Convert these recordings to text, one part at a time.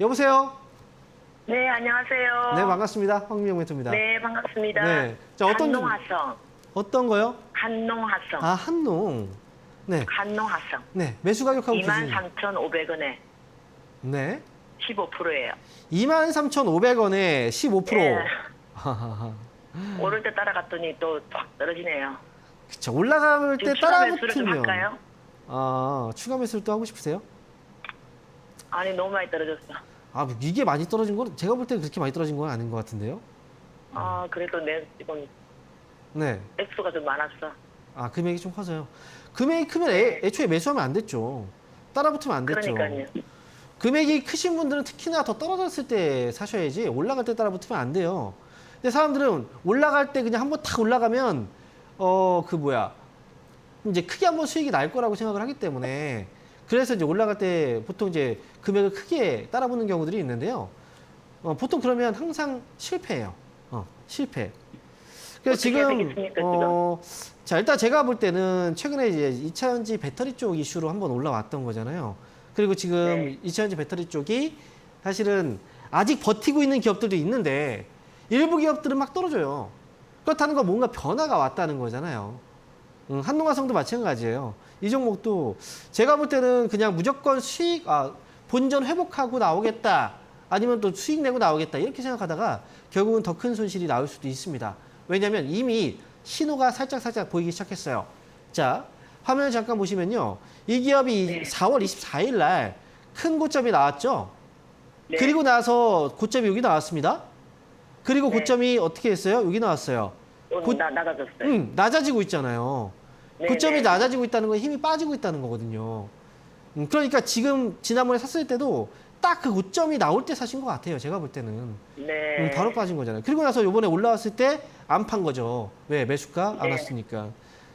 여보세요? 네, 안녕하세요. 네, 반갑습니다. 황미영 멘토입니다. 네, 반갑습니다. 네. 자, 어떤 한농 화성. 어떤 거요? 한농 화성. 아, 한농. 네. 한농 화성. 네. 매수 가격하고 기준. 23,500원에 네. 15%예요. 23,500원에 15%. 네. 오를 때 따라갔더니 또 확 떨어지네요. 그쵸. 올라갈 때 지금 추가 매수를 좀 따라붙으면. 할까요? 아, 추가 매수를 또 하고 싶으세요? 아니, 너무 많이 떨어졌어. 아, 이게 많이 떨어진 건 제가 볼 때 그렇게 많이 떨어진 건 아닌 것 같은데요. 아, 그래도 내 지금 네. 액수가 좀 많았어. 아, 금액이 좀 커져요. 금액이 크면 애, 애초에 매수하면 안 됐죠. 따라붙으면 안 됐죠. 그러니까요. 금액이 크신 분들은 특히나 더 떨어졌을 때 사셔야지 올라갈 때 따라 붙으면 안 돼요. 근데 사람들은 올라갈 때 그냥 한번 탁 올라가면 어 그 뭐야 이제 크게 한번 수익이 날 거라고 생각을 하기 때문에 그래서 이제 올라갈 때 보통 이제 금액을 크게 따라붙는 경우들이 있는데요. 어, 보통 그러면 항상 실패해요. 어, 실패. 그래서 지금 되겠습니까, 어, 자 일단 제가 볼 때는 최근에 이제 이차전지 배터리 쪽 이슈로 한번 올라왔던 거잖아요. 그리고 지금 네. 이차전지 배터리 쪽이 사실은 아직 버티고 있는 기업들도 있는데 일부 기업들은 막 떨어져요. 그렇다는 건 뭔가 변화가 왔다는 거잖아요. 음, 한농화성도 마찬가지예요. 이 종목도 제가 볼 때는 그냥 무조건 수익, 아, 본전 회복하고 나오겠다. 아니면 또 수익 내고 나오겠다. 이렇게 생각하다가 결국은 더 큰 손실이 나올 수도 있습니다. 왜냐하면 이미 신호가 살짝 살짝 보이기 시작했어요. 자, 화면 잠깐 보시면요. 이 기업이 네. 4월 24일 날 큰 고점이 나왔죠. 네. 그리고 나서 고점이 여기 나왔습니다. 그리고 네. 고점이 어떻게 했어요? 여기 나왔어요. 또 곧- 나, 낮아졌어요. 음, 낮아지고 있잖아요. 네, 고점이 네. 낮아지고 있다는 건 힘이 빠지고 있다는 거거든요. 음, 그러니까 지금 지난번에 샀을 때도 딱 그 고점이 나올 때 사신 것 같아요. 제가 볼 때는 네. 음, 바로 빠진 거잖아요. 그리고 나서 이번에 올라왔을 때 안 판 거죠. 왜 매수가 안 네. 왔으니까.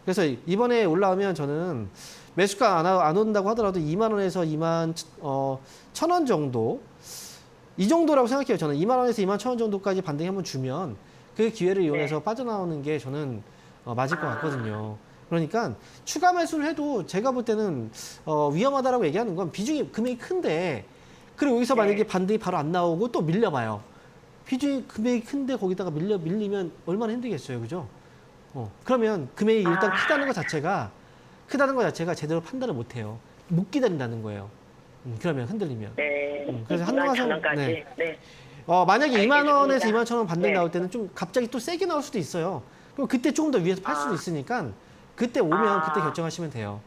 그래서 이번에 올라오면 저는 매수가 안, 와- 안 온다고 하더라도 2만 원에서 2만 어, 천 원 정도 이 정도라고 생각해요. 저는 2만 원에서 2만 천 원 정도까지 반등이 한번 주면 그 기회를 이용해서 네. 빠져나오는 게 저는 어, 맞을 것 아. 같거든요. 그러니까 추가 매수를 해도 제가 볼 때는 어, 위험하다라고 얘기하는 건 비중이 금액이 큰데 그리고 여기서 네. 만약에 반등이 바로 안 나오고 또 밀려봐요. 비중이 금액이 큰데 거기다가 밀려 밀리면 얼마나 힘들겠어요, 그죠? 어, 그러면 금액이 일단 아. 크다는 것 자체가 크다는 것 자체가 제대로 판단을 못 해요. 못 기다린다는 거예요. 음, 그러면 흔들리면. 네. 음, 그래서 2만 한동안 원까지. 네. 네. 어, 만약에 2만 원에서 알겠습니다. 2만 천 원 반등 네. 나올 때는 좀 갑자기 또 세게 나올 수도 있어요. 그럼 그때 조금 더 위에서 팔 수도 아. 있으니까 그때 오면 아. 그때 결정하시면 돼요.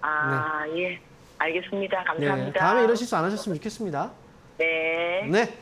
아, 예. 알겠습니다. 감사합니다. 네, 다음에 이런 실수 안 하셨으면 좋겠습니다. 네. 네.